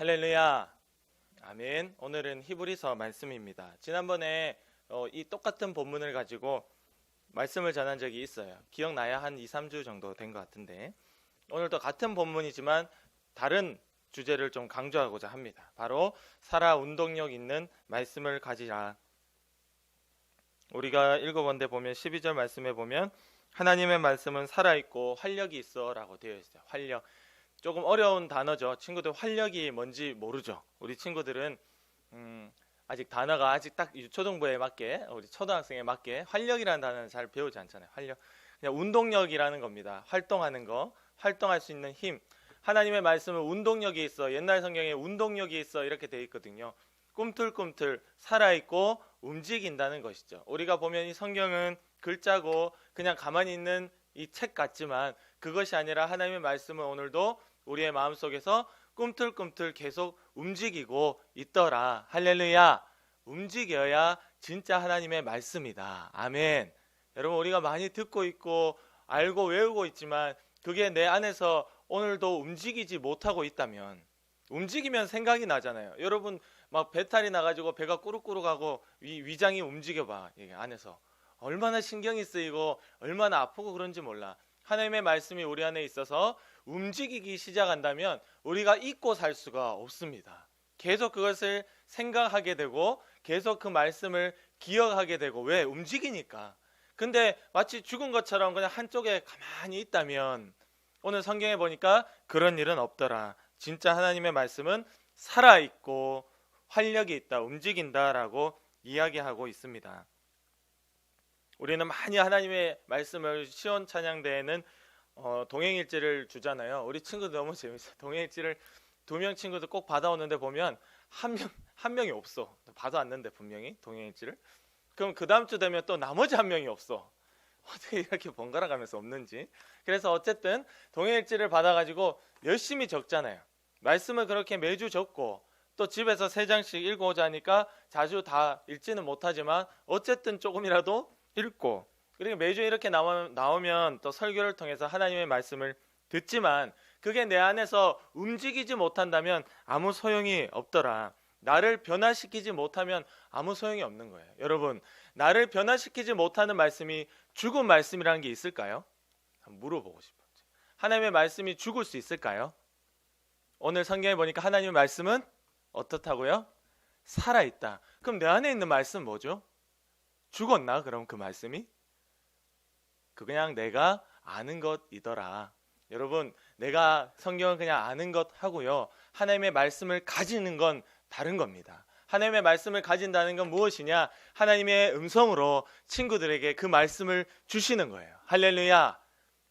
할렐루야. 아멘. 오늘은 히브리서 말씀입니다. 지난번에 어, 이 똑같은 본문을 가지고 말씀을 전한 적이 있어요. 기억나야 한 2, 3주 정도 된 것 같은데 오늘도 같은 본문이지만 다른 주제를 좀 강조하고자 합니다. 바로 살아 운동력 있는 말씀을 가지라. 우리가 읽어본데 보면 12절 말씀에 보면 하나님의 말씀은 살아있고 활력이 있어라고 되어 있어요. 활력. 조금 어려운 단어죠. 친구들 활력이 뭔지 모르죠. 우리 친구들은 음, 아직 단어가 아직 딱 유초등부에 맞게 우리 초등학생에 맞게 활력이라는 단어는 잘 배우지 않잖아요. 활력. 그냥 운동력이라는 겁니다. 활동하는 거, 활동할 수 있는 힘. 하나님의 말씀은 운동력이 있어. 옛날 성경에 운동력이 있어 이렇게 돼 있거든요. 꿈틀꿈틀 살아 있고 움직인다는 것이죠. 우리가 보면 이 성경은 글자고 그냥 가만히 있는 이 책 같지만 그것이 아니라 하나님의 말씀은 오늘도 우리의 마음속에서 꿈틀꿈틀 계속 움직이고 있더라. 할렐루야. 움직여야 진짜 하나님의 말씀이다. 아멘. 여러분 우리가 많이 듣고 있고 알고 외우고 있지만 그게 내 안에서 오늘도 움직이지 못하고 있다면 움직이면 생각이 나잖아요. 여러분 막 배탈이 나가지고 배가 꾸룩꾸룩하고 위, 위장이 움직여봐 이게 안에서 얼마나 신경이 쓰이고 얼마나 아프고 그런지 몰라. 하나님의 말씀이 우리 안에 있어서 움직이기 시작한다면 우리가 잊고 살 수가 없습니다. 계속 그것을 생각하게 되고 계속 그 말씀을 기억하게 되고 왜 움직이니까. 근데 마치 죽은 것처럼 그냥 한쪽에 가만히 있다면 오늘 성경에 보니까 그런 일은 없더라. 진짜 하나님의 말씀은 살아 있고 활력이 있다, 움직인다라고 이야기하고 있습니다. 우리는 많이 하나님의 말씀을 시온 찬양대에는 어, 동행일지를 주잖아요. 우리 친구들 너무 재밌어요. 동행일지를 두 명 친구들 꼭 받아오는데 보면 한 명 한 명이 없어. 받아왔는데 분명히 동행일지를. 그럼 그 다음 주 되면 또 나머지 한 명이 없어. 어떻게 이렇게 번갈아 가면서 없는지. 그래서 어쨌든 동행일지를 받아가지고 열심히 적잖아요. 말씀을 그렇게 매주 적고 또 집에서 세 장씩 읽고자 하니까 자주 다 읽지는 못하지만 어쨌든 조금이라도 읽고 그리고 매주 이렇게 나오면, 또 설교를 통해서 하나님의 말씀을 듣지만 그게 내 안에서 움직이지 못한다면 아무 소용이 없더라. 나를 변화시키지 못하면 아무 소용이 없는 거예요. 여러분, 나를 변화시키지 못하는 말씀이 죽은 말씀이라는 게 있을까요? 한번 물어보고 싶어요. 하나님의 말씀이 죽을 수 있을까요? 오늘 성경에 보니까 하나님의 말씀은 어떻다고요? 살아있다. 그럼 내 안에 있는 말씀 뭐죠? 죽었나? 그럼 그 말씀이? 그 그냥 내가 아는 것이더라. 여러분, 내가 성경을 그냥 아는 것 하고요. 하나님의 말씀을 가지는 건 다른 겁니다. 하나님의 말씀을 가진다는 건 무엇이냐? 하나님의 음성으로 친구들에게 그 말씀을 주시는 거예요. 할렐루야.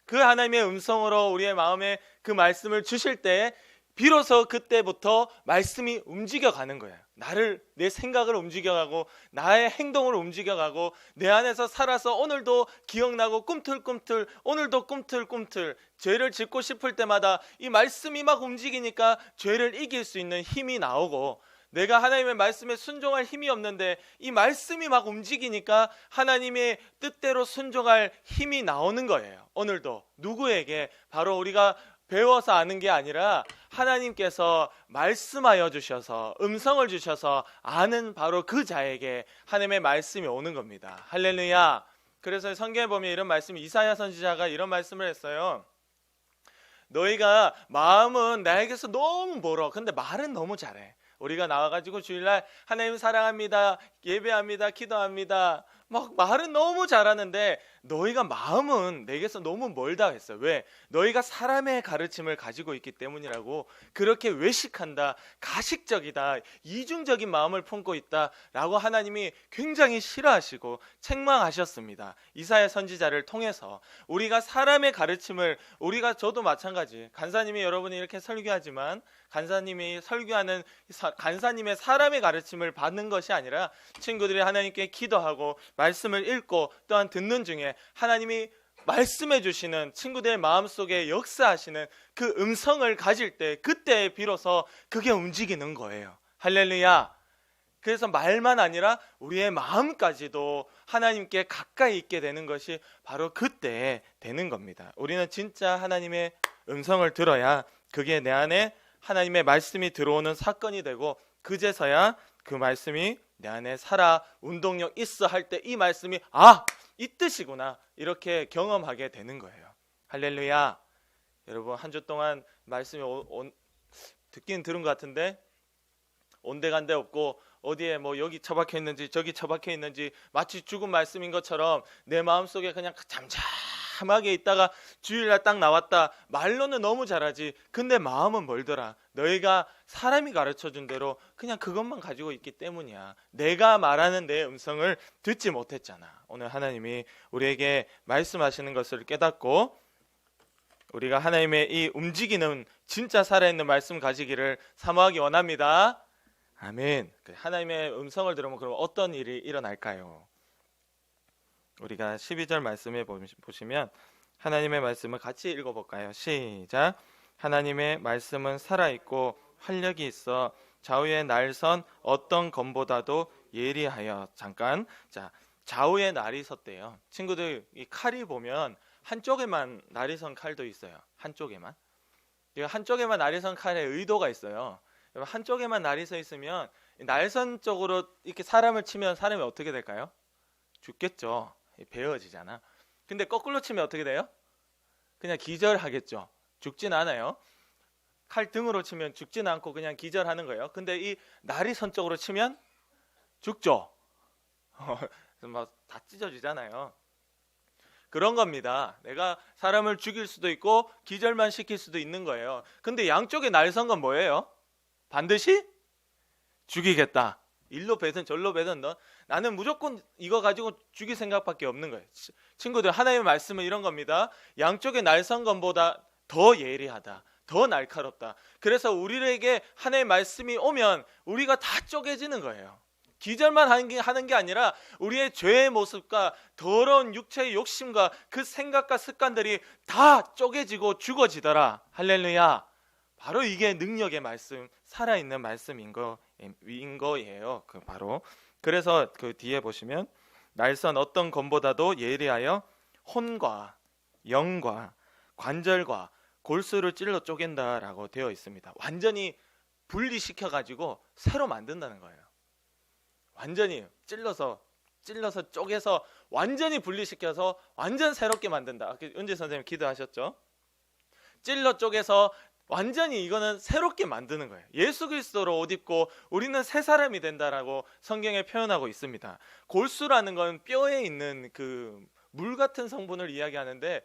그 하나님의 음성으로 우리의 마음에 그 말씀을 주실 때 비로소 그때부터 말씀이 움직여 가는 거예요. 나를 내 생각을 움직여가고 나의 행동을 움직여가고 내 안에서 살아서 오늘도 기억나고 꿈틀꿈틀 오늘도 꿈틀꿈틀 죄를 짓고 싶을 때마다 이 말씀이 막 움직이니까 죄를 이길 수 있는 힘이 나오고 내가 하나님의 말씀에 순종할 힘이 없는데 이 말씀이 막 움직이니까 하나님의 뜻대로 순종할 힘이 나오는 거예요. 오늘도 누구에게 바로 우리가 배워서 아는 게 아니라 하나님께서 말씀하여 주셔서 음성을 주셔서 아는 바로 그 자에게 하나님의 말씀이 오는 겁니다. 할렐루야. 그래서 성경에 보면 이런 말씀이 이사야 선지자가 이런 말씀을 했어요. 너희가 마음은 나에게서 너무 멀어. 근데 말은 너무 잘해. 우리가 나와가지고 주일날 하나님 사랑합니다. 예배합니다. 기도합니다. 막 말은 너무 잘하는데 너희가 마음은 내게서 너무 멀다 했어요. 왜? 너희가 사람의 가르침을 가지고 있기 때문이라고 그렇게 외식한다, 가식적이다, 이중적인 마음을 품고 있다라고 하나님이 굉장히 싫어하시고 책망하셨습니다. 이사야 선지자를 통해서 우리가 사람의 가르침을 우리가 저도 마찬가지 간사님이 여러분이 이렇게 설교하지만 간사님이 설교하는 간사님의 사람의 가르침을 받는 것이 아니라 친구들이 하나님께 기도하고 말씀을 읽고 또한 듣는 중에 하나님이 말씀해 주시는 친구들의 마음속에 역사하시는 그 음성을 가질 때 그때 비로소 그게 움직이는 거예요. 할렐루야. 그래서 말만 아니라 우리의 마음까지도 하나님께 가까이 있게 되는 것이 바로 그때 되는 겁니다. 우리는 진짜 하나님의 음성을 들어야 그게 내 안에 하나님의 말씀이 들어오는 사건이 되고 그제서야 그 말씀이 내 안에 살아 운동력 있어 할 때 이 말씀이 아 이 뜻이구나 이렇게 경험하게 되는 거예요. 할렐루야. 여러분 한 주 동안 말씀이 오, 온, 듣긴 들은 것 같은데 온데간데 없고 어디에 뭐 여기 처박혀 있는지 저기 처박혀 있는지 마치 죽은 말씀인 것처럼 내 마음속에 그냥 잠잠 하게 있다가 주일날 딱 나왔다 말로는 너무 잘하지 근데 마음은 멀더라 너희가 사람이 가르쳐 준 대로 그냥 그것만 가지고 있기 때문이야 내가 말하는 내 음성을 듣지 못했잖아 오늘 하나님이 우리에게 말씀하시는 것을 깨닫고 우리가 하나님의 이 움직이는 진짜 살아있는 말씀 가지기를 사모하기 원합니다. 아멘. 그 하나님의 음성을 들으면 그럼 어떤 일이 일어날까요? 우리가 12절 말씀에 보시면 하나님의 말씀을 같이 읽어 볼까요? 시작. 하나님의 말씀은 살아 있고 활력이 있어 좌우의 날선 어떤 검보다도 예리하여 잠깐 자 좌우의 날이 섰대요. 친구들 이 칼이 보면 한쪽에만 날이 선 칼도 있어요. 한쪽에만. 한쪽에만 날이 선 칼에 의도가 있어요. 한쪽에만 날이 서 있으면 날선 쪽으로 이렇게 사람을 치면 사람이 어떻게 될까요? 죽겠죠. 베어지잖아. 근데 거꾸로 치면 어떻게 돼요? 그냥 기절하겠죠. 죽진 않아요. 칼 등으로 치면 죽진 않고 그냥 기절하는 거예요. 근데 이 날이 선 쪽으로 치면 죽죠. 막다 찢어지잖아요. 그런 겁니다. 내가 사람을 죽일 수도 있고 기절만 시킬 수도 있는 거예요. 근데 양쪽에 날선 건 뭐예요? 반드시 죽이겠다. 일로 배든 절로 배든 너 나는 무조건 이거 가지고 죽일 생각밖에 없는 거예요. 친구들 하나님의 말씀은 이런 겁니다. 양쪽에 날선 것보다 더 예리하다. 더 날카롭다. 그래서 우리에게 하나님의 말씀이 오면 우리가 다 쪼개지는 거예요. 기절만 하는 게, 하는 게 아니라 우리의 죄의 모습과 더러운 육체의 욕심과 그 생각과 습관들이 다 쪼개지고 죽어지더라. 할렐루야. 바로 이게 능력의 말씀, 살아있는 말씀인 거인 거예요. 그 바로. 그래서 그 뒤에 보시면 날선 어떤 검보다도 예리하여 혼과 영과 관절과 골수를 찔러 쪼갠다라고 되어 있습니다. 완전히 분리시켜 가지고 새로 만든다는 거예요. 완전히 찔러서 찔러서 쪼개서 완전히 분리시켜서 완전 새롭게 만든다. 은재 선생님 기도하셨죠? 찔러 쪼개서 완전히 이거는 새롭게 만드는 거예요. 예수 그리스도로 옷 입고 우리는 새 사람이 된다라고 성경에 표현하고 있습니다. 골수라는 건 뼈에 있는 그 물 같은 성분을 이야기하는데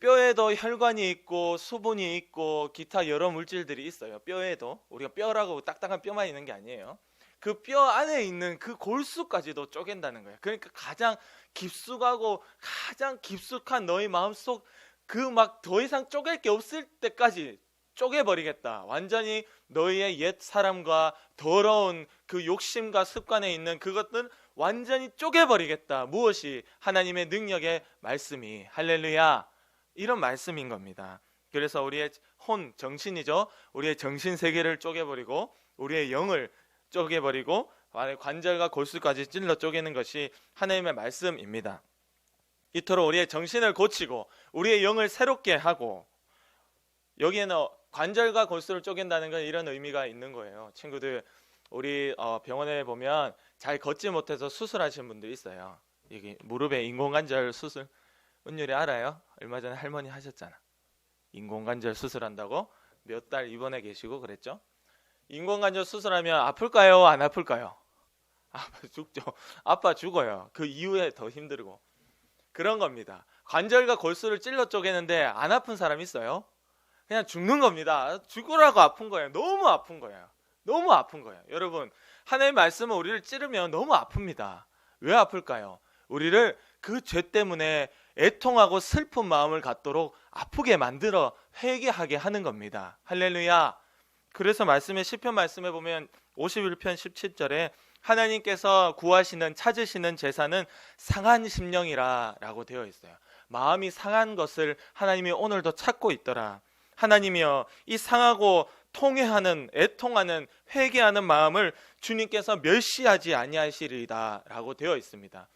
뼈에도 혈관이 있고 수분이 있고 기타 여러 물질들이 있어요. 뼈에도 우리가 뼈라고 딱딱한 뼈만 있는 게 아니에요. 그 뼈 안에 있는 그 골수까지도 쪼갠다는 거예요. 그러니까 가장 깊숙하고 가장 깊숙한 너희 마음속 그 막 더 이상 쪼갤 게 없을 때까지 쪼개버리겠다. 완전히 너희의 옛 사람과 더러운 그 욕심과 습관에 있는 그것들 완전히 쪼개버리겠다. 무엇이 하나님의 능력의 말씀이 할렐루야 이런 말씀인 겁니다. 그래서 우리의 혼 정신이죠. 우리의 정신 세계를 쪼개버리고 우리의 영을 쪼개버리고 관절과 골수까지 찔러 쪼개는 것이 하나님의 말씀입니다. 이토록 우리의 정신을 고치고 우리의 영을 새롭게 하고 여기에는 관절과 골수를 쪼갠다는 건 이런 의미가 있는 거예요. 친구들 우리 어, 병원에 보면 잘 걷지 못해서 수술하신 분들 있어요. 여기 무릎에 인공관절 수술 은율이 알아요? 얼마 전에 할머니 하셨잖아. 인공관절 수술한다고 몇 달 입원해 계시고 그랬죠? 인공관절 수술하면 아플까요? 안 아플까요? 아파 죽죠. 아파 죽어요. 그 이후에 더 힘들고 그런 겁니다. 관절과 골수를 찔러 쪼개는데 안 아픈 사람 있어요? 그냥 죽는 겁니다. 죽으라고 아픈 거예요. 너무 아픈 거예요. 너무 아픈 거예요. 여러분, 하나님의 말씀은 우리를 찌르면 너무 아픕니다. 왜 아플까요? 우리를 그 죄 때문에 애통하고 슬픈 마음을 갖도록 아프게 만들어 회개하게 하는 겁니다. 할렐루야. 그래서 말씀에 시편 말씀에 보면 51편 17절에 하나님께서 구하시는 찾으시는 제사는 상한 심령이라라고 되어 있어요. 마음이 상한 것을 하나님이 오늘도 찾고 있더라. 하나님이여 이 상하고 통회하는 애통하는 회개하는 마음을 주님께서 멸시하지 아니하시리다라고 되어 있습니다.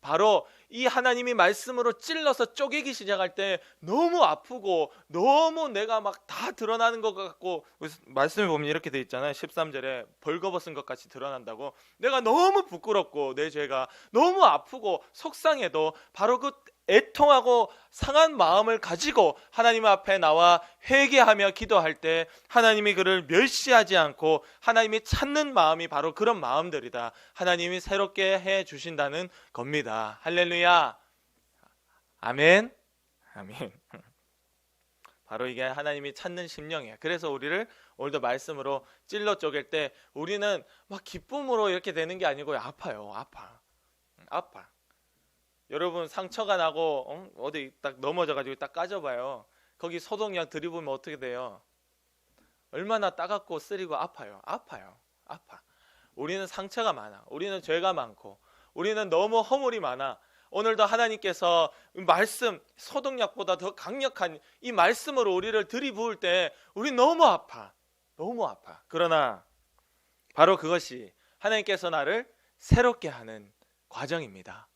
바로 이 하나님이 말씀으로 찔러서 쪼개기 시작할 때 너무 아프고 너무 내가 막 다 드러나는 것 같고 말씀을 보면 이렇게 돼 있잖아요. 13절에 벌거벗은 것 같이 드러난다고 내가 너무 부끄럽고 내 죄가 너무 아프고 속상해도 바로 그 애통하고 상한 마음을 가지고 하나님 앞에 나와 회개하며 기도할 때 하나님이 그를 멸시하지 않고 하나님이 찾는 마음이 바로 그런 마음들이다. 하나님이 새롭게 해 주신다는 겁니다. 할렐루야. 아멘. 아멘. 바로 이게 하나님이 찾는 심령이에요. 그래서 우리를 오늘도 말씀으로 찔러 쪼갤 때 우리는 막 기쁨으로 이렇게 되는 게 아니고 아파요. 아파. 아파. 여러분 상처가 나고 어? 디딱 넘어져 가지고 딱 까져봐요. 거기 소독약 들이부면 어떻게 돼요? 얼마나 따갑고 쓰리고 아파요. 아파요. 아파. 우리는 상처가 많아. 우리는 죄가 많고 우리는 너무 허물이 많아. 오늘도 하나님께서 말씀 소독약보다 더 강력한 이 말씀으로 우리를 들이부을 때 우리 너무 아파. 너무 아파. 그러나 바로 그것이 하나님께서 나를 새롭게 하는 과정입니다.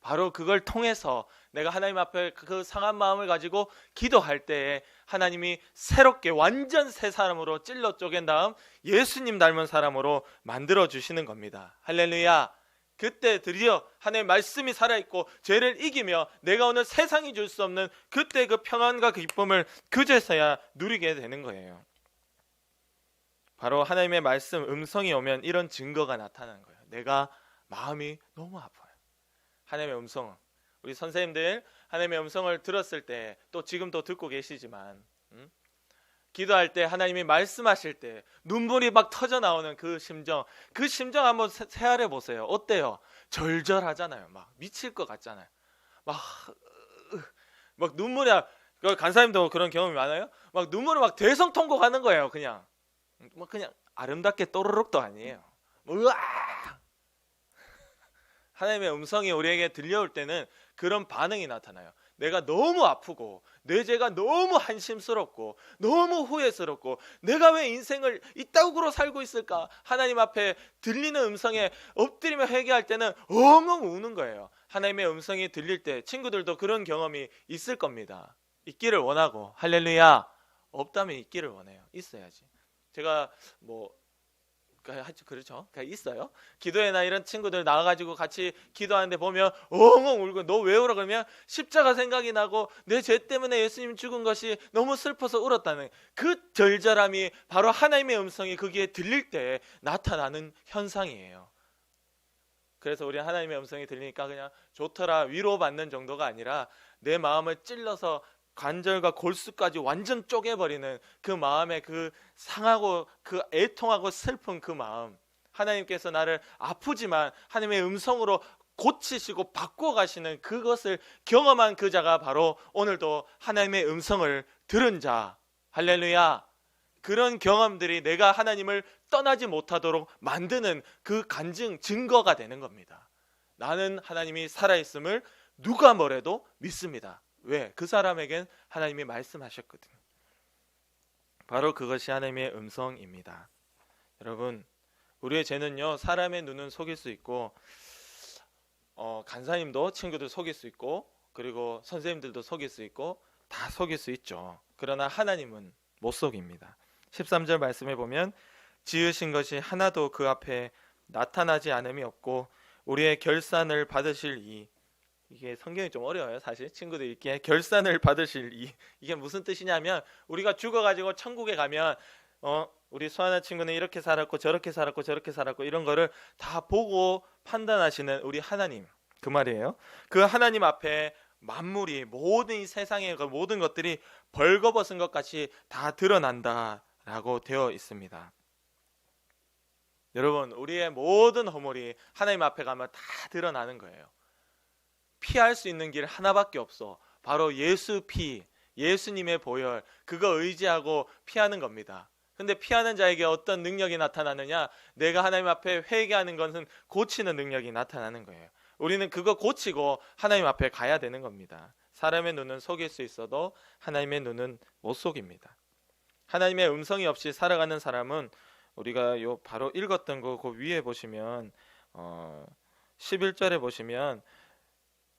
바로 그걸 통해서 내가 하나님 앞에 그 상한 마음을 가지고 기도할 때에 하나님이 새롭게 완전 새 사람으로 찔러 쪼갠 다음 예수님 닮은 사람으로 만들어 주시는 겁니다. 할렐루야. 그때 드디어 하나님의 말씀이 살아있고 죄를 이기며 내가 오늘 세상이 줄 수 없는 그때 그 평안과 그 기쁨을 그제서야 누리게 되는 거예요. 바로 하나님의 말씀 음성이 오면 이런 증거가 나타나는 거예요. 내가 마음이 너무 아파. 하나님의 음성 우리 선생님들 하나님의 음성을 들었을 때 또 지금 도 듣고 계시지만 음? 기도할 때 하나님이 말씀하실 때 눈물이 막 터져 나오는 그 심정 그 심정 한번 헤아려 보세요. 어때요? 절절하잖아요. 막 미칠 것 같잖아요. 막 막 눈물이 그 간사님도 그런 경험이 많아요? 막 눈물을 막 대성통곡 하는 거예요 그냥. 뭐 그냥 아름답게 또르륵도 아니에요. 으아! 하나님의 음성이 우리에게 들려올 때는 그런 반응이 나타나요. 내가 너무 아프고 내 죄가 너무 한심스럽고 너무 후회스럽고 내가 왜 인생을 이따구로 살고 있을까? 하나님 앞에 들리는 음성에 엎드리며 회개할 때는 엉엉 우는 거예요. 하나님의 음성이 들릴 때 친구들도 그런 경험이 있을 겁니다. 있기를 원하고 할렐루야. 없다면 있기를 원해요. 있어야지. 제가 뭐 하여튼 그렇죠. 그러니까 있어요. 기도회나 이런 친구들 나와가지고 같이 기도하는데 보면 엉엉 울고 너 왜 울어 그러면 십자가 생각이 나고 내 죄 때문에 예수님 죽은 것이 너무 슬퍼서 울었다는 그 절절함이 바로 하나님의 음성이 거기에 들릴 때 나타나는 현상이에요. 그래서 우리 하나님의 음성이 들리니까 그냥 좋더라 위로받는 정도가 아니라 내 마음을 찔러서 관절과 골수까지 완전 쪼개버리는 그 마음의 그 상하고 그 애통하고 슬픈 그 마음. 하나님께서 나를 아프지만 하나님의 음성으로 고치시고 바꿔가시는 그것을 경험한 그 자가 바로 오늘도 하나님의 음성을 들은 자. 할렐루야. 그런 경험들이 내가 하나님을 떠나지 못하도록 만드는 그 간증, 증거가 되는 겁니다. 나는 하나님이 살아있음을 누가 뭐래도 믿습니다. 왜? 그 사람에겐 하나님이 말씀하셨거든. 바로 그것이 하나님의 음성입니다. 여러분, 우리의 죄는요 사람의 눈은 속일 수 있고 어, 간사님도 친구들 속일 수 있고 그리고 선생님들도 속일 수 있고 다 속일 수 있죠. 그러나 하나님은 못 속입니다. 13절 말씀에 보면 지으신 것이 하나도 그 앞에 나타나지 않음이 없고 우리의 결산을 받으실 이 이게 성경이 좀 어려워요 사실 친구들 읽기에 결산을 받으실 이 이게 무슨 뜻이냐면 우리가 죽어가지고 천국에 가면 어 우리 수아나 친구는 이렇게 살았고 저렇게 살았고 저렇게 살았고 이런 거를 다 보고 판단하시는 우리 하나님 그 말이에요 그 하나님 앞에 만물이 모든 이 세상의 그 모든 것들이 벌거벗은 것 같이 다 드러난다라고 되어 있습니다. 여러분 우리의 모든 허물이 하나님 앞에 가면 다 드러나는 거예요. 피할 수 있는 길 하나밖에 없어. 바로 예수 피, 예수님의 보혈, 그거 의지하고 피하는 겁니다. 근데 피하는 자에게 어떤 능력이 나타나느냐? 내가 하나님 앞에 회개하는 것은 고치는 능력이 나타나는 거예요. 우리는 그거 고치고 하나님 앞에 가야 되는 겁니다. 사람의 눈은 속일 수 있어도 하나님의 눈은 못 속입니다. 하나님의 음성이 없이 살아가는 사람은 우리가 요 바로 읽었던 거 그 위에 보시면 어 11절에 보시면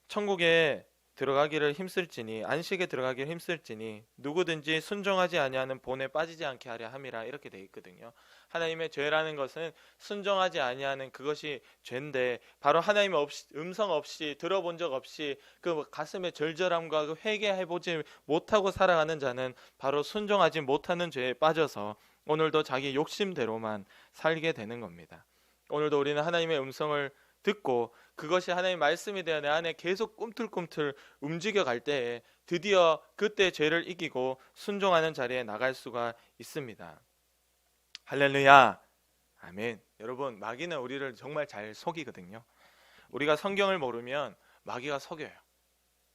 천국에 들어가기를 힘쓸지니 안식에 들어가기를 힘쓸지니 누구든지 순종하지 아니하는 본에 빠지지 않게 하려 함이라 이렇게 돼 있거든요. 하나님의 죄라는 것은 순종하지 아니하는 그것이 죄인데 바로 하나님의 없이, 음성 없이 들어본 적 없이 그 가슴의 절절함과 그 회개해 보지 못하고 살아가는 자는 바로 순종하지 못하는 죄에 빠져서 오늘도 자기 욕심대로만 살게 되는 겁니다. 오늘도 우리는 하나님의 음성을 듣고 그것이 하나님의 말씀이 되어 내 안에 계속 꿈틀꿈틀 움직여 갈 때에 드디어 그때 죄를 이기고 순종하는 자리에 나갈 수가 있습니다. 할렐루야. 아멘. 여러분, 마귀는 우리를 정말 잘 속이거든요. 우리가 성경을 모르면 마귀가 속여요.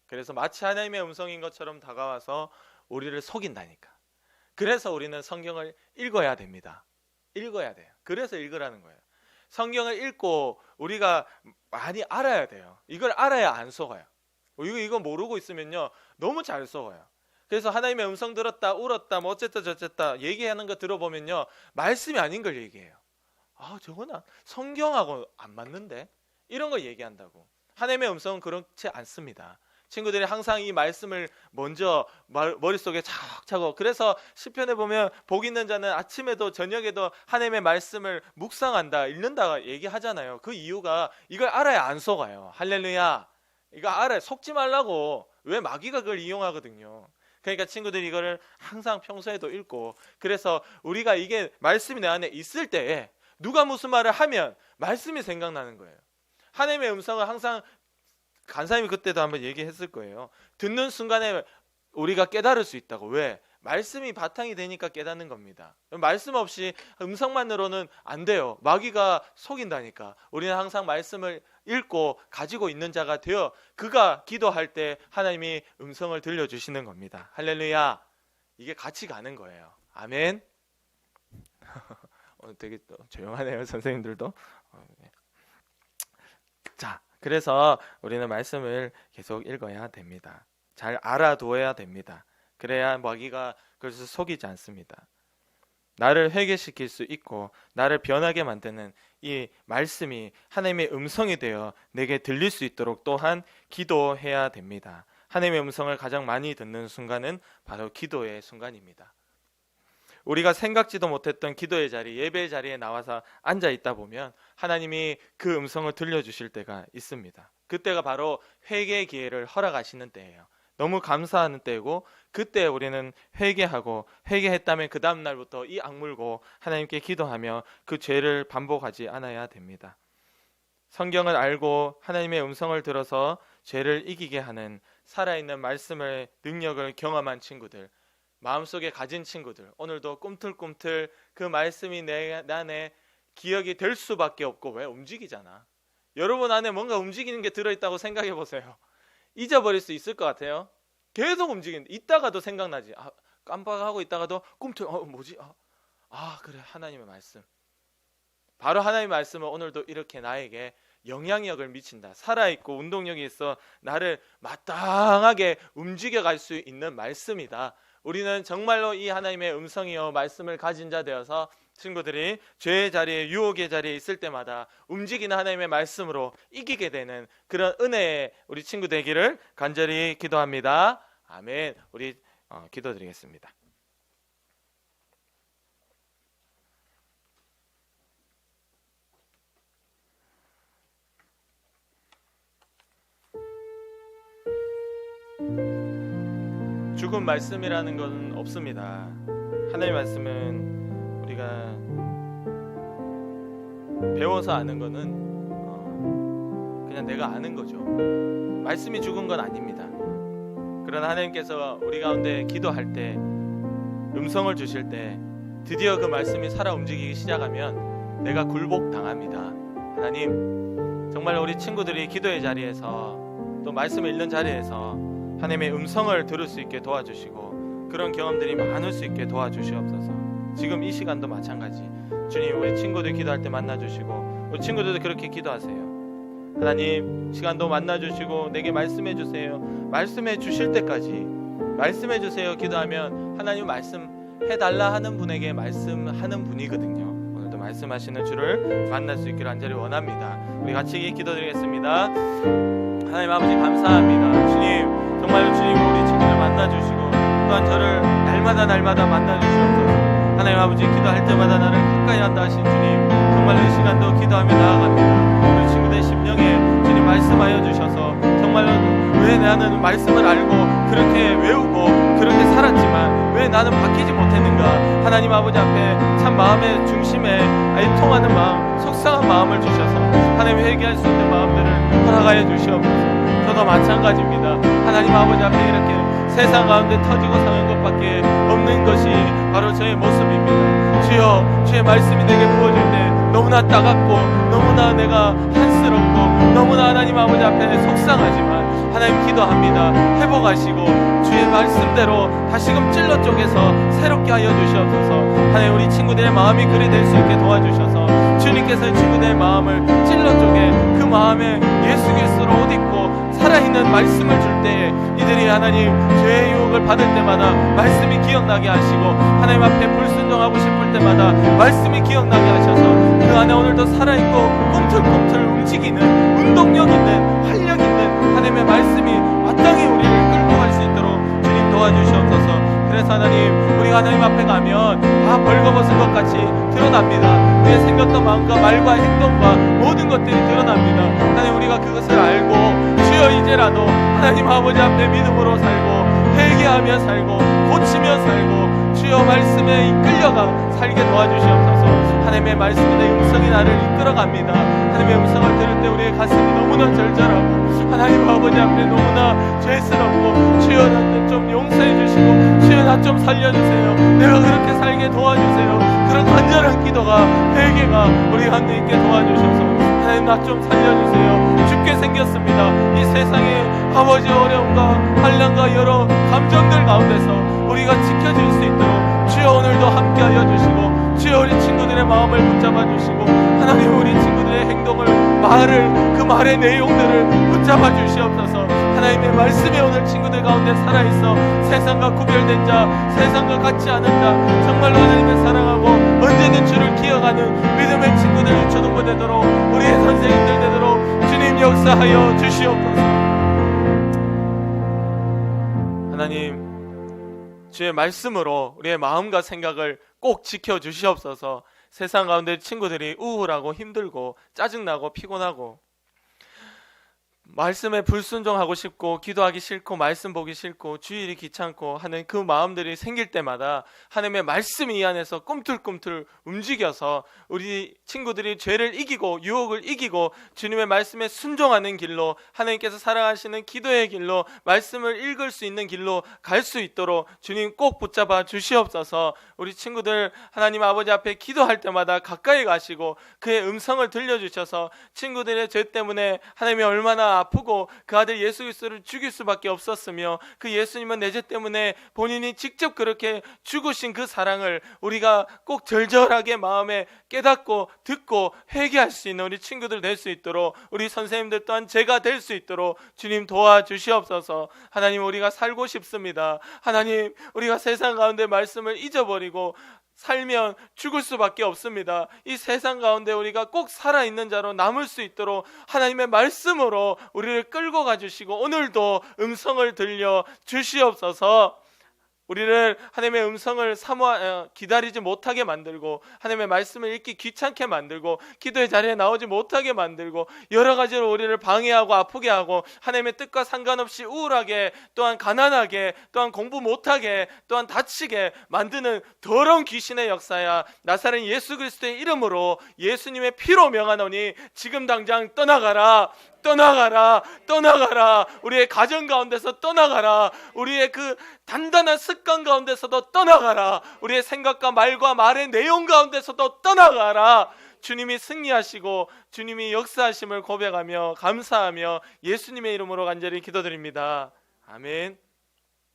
그래서 마치 하나님의 음성인 것처럼 다가와서 우리를 속인다니까. 그래서 우리는 성경을 읽어야 됩니다. 읽어야 돼요. 그래서 읽으라는 거예요. 성경을 읽고 우리가 많이 알아야 돼요. 이걸 알아야 안 속아요. 이거 이거 모르고 있으면요 너무 잘 속아요. 그래서 하나님의 음성 들었다, 울었다, 뭐 어쨌다 저쨌다 얘기하는 거 들어보면요 말씀이 아닌 걸 얘기해요. 아 저거는 성경하고 안 맞는데 이런 거 얘기한다고. 하나님의 음성은 그렇지 않습니다. 친구들이 항상 이 말씀을 먼저 말- 머릿속에 차곡차곡. 그래서 시편에 보면 복 있는 자는 아침에도 저녁에도 하나님의 말씀을 묵상한다 읽는다 얘기하잖아요. 그 이유가 이걸 알아야 안 속아요. 할렐루야. 이거 알아야 속지 말라고. 왜 마귀가 그걸 이용하거든요. 그러니까 친구들이 이거를 항상 평소에도 읽고 그래서 우리가 이게 말씀이 내 안에 있을 때에 누가 무슨 말을 하면 말씀이 생각나는 거예요. 하나님의 음성을 항상 간사님이 그때도 한번 얘기했을 거예요. 듣는 순간에 우리가 깨달을 수 있다고. 왜? 말씀이 바탕이 되니까 깨닫는 겁니다. 말씀 없이 음성만으로는 안 돼요. 마귀가 속인다니까. 우리는 항상 말씀을 읽고 가지고 있는 자가 되어 그가 기도할 때 하나님이 음성을 들려주시는 겁니다. 할렐루야. 이게 같이 가는 거예요. 아멘. 오늘 되게 또 조용하네요, 선생님들도. 어, 네. 자, 그래서 우리는 말씀을 계속 읽어야 됩니다. 잘 알아둬야 됩니다. 그래야 마귀가 그것을 속이지 않습니다. 나를 회개시킬 수 있고 나를 변하게 만드는 이 말씀이 하나님의 음성이 되어 내게 들릴 수 있도록 또한 기도해야 됩니다. 하나님의 음성을 가장 많이 듣는 순간은 바로 기도의 순간입니다. 우리가 생각지도 못했던 기도의 자리, 예배의 자리에 나와서 앉아 있다 보면 하나님이 그 음성을 들려주실 때가 있습니다. 그때가 바로 회개의 기회를 허락하시는 때예요. 너무 감사하는 때고 그때 우리는 회개하고 회개했다면 그 다음 날부터 이 악물고 하나님께 기도하며 그 죄를 반복하지 않아야 됩니다. 성경을 알고 하나님의 음성을 들어서 죄를 이기게 하는 살아있는 말씀의 능력을 경험한 친구들, 마음속에 가진 친구들, 오늘도 꿈틀꿈틀 그 말씀이 내 안에 기억이 될 수밖에 없고 왜 움직이잖아. 여러분 안에 뭔가 움직이는 게 들어있다고 생각해 보세요. 잊어버릴 수 있을 것 같아요. 계속 움직이는. 있다가도 생각나지. 아, 깜빡하고 있다가도 꿈틀. 어 뭐지? 아, 아 그래 하나님의 말씀. 바로 하나님의 말씀은 오늘도 이렇게 나에게 영향력을 미친다. 살아있고 운동력이 있어 나를 마땅하게 움직여 갈 수 있는 말씀이다. 우리는 정말로 이 하나님의 음성이요 말씀을 가진 자 되어서 친구들이 죄의 자리에 유혹의 자리에 있을 때마다 움직이는 하나님의 말씀으로 이기게 되는 그런 은혜의 우리 친구 되기를 간절히 기도합니다. 아멘. 우리 어, 기도드리겠습니다. 죽은 말씀이라는 건 없습니다. 하나님의 말씀은 우리가 배워서 아는 거는 어, 그냥 내가 아는 거죠. 말씀이 죽은 건 아닙니다. 그러나 하나님께서 우리 가운데 기도할 때 음성을 주실 때 드디어 그 말씀이 살아 움직이기 시작하면 내가 굴복 당합니다. 하나님 정말 우리 친구들이 기도의 자리에서 또 말씀을 읽는 자리에서 하나님의 음성을 들을 수 있게 도와주시고 그런 경험들이 많을 수 있게 도와주시옵소서. 지금 이 시간도 마찬가지. 주님 우리 친구들 기도할 때 만나 주시고 우리 친구들도 그렇게 기도하세요. 하나님 시간도 만나 주시고 내게 말씀해 주세요. 말씀해 주실 때까지 말씀해 주세요. 기도하면 하나님 말씀해 달라 하는 분에게 말씀하는 분이거든요. 오늘도 말씀하시는 주를 만날 수 있기를 간절히 원합니다. 우리 같이 기도드리겠습니다. 하나님 아버지 감사합니다. 정말로 주님 우리 친구들 만나주시고 또한 저를 날마다 날마다 만나주시옵소서. 하나님 아버지 기도할 때마다 나를 가까이 한다 하신 주님 정말 이 시간도 기도하며 나아갑니다. 우리 친구들 심령에 주님 말씀하여 주셔서 정말로 왜 나는 말씀을 알고 그렇게 외우고 그렇게 살았지만 왜 나는 바뀌지 못했는가 하나님 아버지 앞에 참 마음의 중심에 애통하는 마음 속상한 마음을 주셔서 하나님 회개할 수 있는 마음들을 허락하여 주시옵소서 저도 마찬가지입니다. 하나님 아버지 앞에 이렇게 세상 가운데 터지고 사는 것밖에 없는 것이 바로 저의 모습입니다. 주여 주의 말씀이 내게 부어질 때 너무나 따갑고 너무나 내가 한스럽고 너무나 하나님 아버지 앞에 속상하지만 하나님 기도합니다. 회복하시고 주의 말씀대로 다시금 찔러 쪽에서 새롭게 하여 주시옵소서. 하나님 우리 친구들의 마음이 그리 될 수 있게 도와주셔서 주님께서 친구들의 마음을 찔러 쪽에 그 마음에 예수 그리스도로 옷 입고 살아있는 말씀을 줄 때에 이들이 하나님 죄의 유혹을 받을 때마다 말씀이 기억나게 하시고 하나님 앞에 불순종하고 싶을 때마다 말씀이 기억나게 하셔서 그 안에 오늘도 살아있고 꿈틀꿈틀 움직이는 운동력 있는 활력 있는 하나님의 말씀이 마땅히 우리를 끌고 갈 수 있도록 주님 도와주시옵소서 그래서 하나님 우리가 하나님 앞에 가면 다 벌거벗은 것 같이 드러납니다. 우리의 생각과 마음과 말과 행동과 모든 것들이 드러납니다. 하나님 우리가 그것을 알고 주여 이제라도 하나님 아버지 앞에 믿음으로 살고 회개하며 살고 고치며 살고 주여 말씀에 이끌려가 살게 도와주시옵소서 하나님의 말씀이 내 음성이 나를 이끌어갑니다. 하나님의 음성을 들을 때 우리의 가슴이 너무나 절절하고 하나님 아버지 앞에 너무나 죄스럽고 주여 나좀 용서해 주시고 주여 나 좀 살려주세요. 내가 그렇게 살게 도와주세요. 그런 간절한 기도가 회개가 우리 있게 도와주셔서. 하나님 나 좀 살려주세요. 죽게 생겼습니다. 이 세상에 아버지 어려움과 환란과 여러 감정들 가운데서 우리가 지켜질 수 있도록 주여 오늘도 함께하여 주시고 주여 우리 친구들의 마음을 붙잡아 주시고 하나님 우리 친구들의 행동을 말을 그 말의 내용들을 붙잡아 주시옵소서. 하나님의 말씀이 오늘 친구들 가운데 살아있어 세상과 구별된 자 세상과 같지 않은 자 정말로 하나님을 사랑하고 언제든 주를 기억하는 믿음의 친구들 유초등부 되도록 우리의 선생님들 되도록 주님 역사하여 주시옵소서. 하나님 주의 말씀으로 우리의 마음과 생각을 꼭 지켜 주시옵소서. 세상 가운데 친구들이 우울하고 힘들고 짜증나고 피곤하고 말씀에 불순종하고 싶고 기도하기 싫고 말씀 보기 싫고 주일이 귀찮고 하는 그 마음들이 생길 때마다 하나님의 말씀이 이 안에서 꿈틀꿈틀 움직여서 우리 친구들이 죄를 이기고 유혹을 이기고 주님의 말씀에 순종하는 길로 하나님께서 사랑하시는 기도의 길로 말씀을 읽을 수 있는 길로 갈 수 있도록 주님 꼭 붙잡아 주시옵소서. 우리 친구들 하나님 아버지 앞에 기도할 때마다 가까이 가시고 그의 음성을 들려주셔서 친구들의 죄 때문에 하나님이 얼마나 아프고 그 아들 예수 그리스도를 죽일 수밖에 없었으며 그 예수님은 내 죄 때문에 본인이 직접 그렇게 죽으신 그 사랑을 우리가 꼭 절절하게 마음에 깨닫고 듣고 회개할 수 있는 우리 친구들 될 수 있도록 우리 선생님들 또한 제가 될 수 있도록 주님 도와주시옵소서. 하나님 우리가 살고 싶습니다. 하나님 우리가 세상 가운데 말씀을 잊어버리고 살면 죽을 수밖에 없습니다. 이 세상 가운데 우리가 꼭 살아있는 자로 남을 수 있도록 하나님의 말씀으로 우리를 끌고 가주시고 오늘도 음성을 들려 주시옵소서 우리를 하나님의 음성을 사모 어, 기다리지 못하게 만들고 하나님의 말씀을 읽기 귀찮게 만들고 기도의 자리에 나오지 못하게 만들고 여러 가지로 우리를 방해하고 아프게 하고 하나님의 뜻과 상관없이 우울하게 또한 가난하게 또한 공부 못하게 또한 다치게 만드는 더러운 귀신의 역사야. 나사렛 예수 그리스도의 이름으로 예수님의 피로 명하노니 지금 당장 떠나가라 떠나가라, 떠나가라. 우리의 가정 가운데서 떠나가라. 우리의 그 단단한 습관 가운데서도 떠나가라. 우리의 생각과 말과 말의 내용 가운데서도 떠나가라. 주님이 승리하시고 주님이 역사하심을 고백하며 감사하며 예수님의 이름으로 간절히 기도드립니다. 아멘.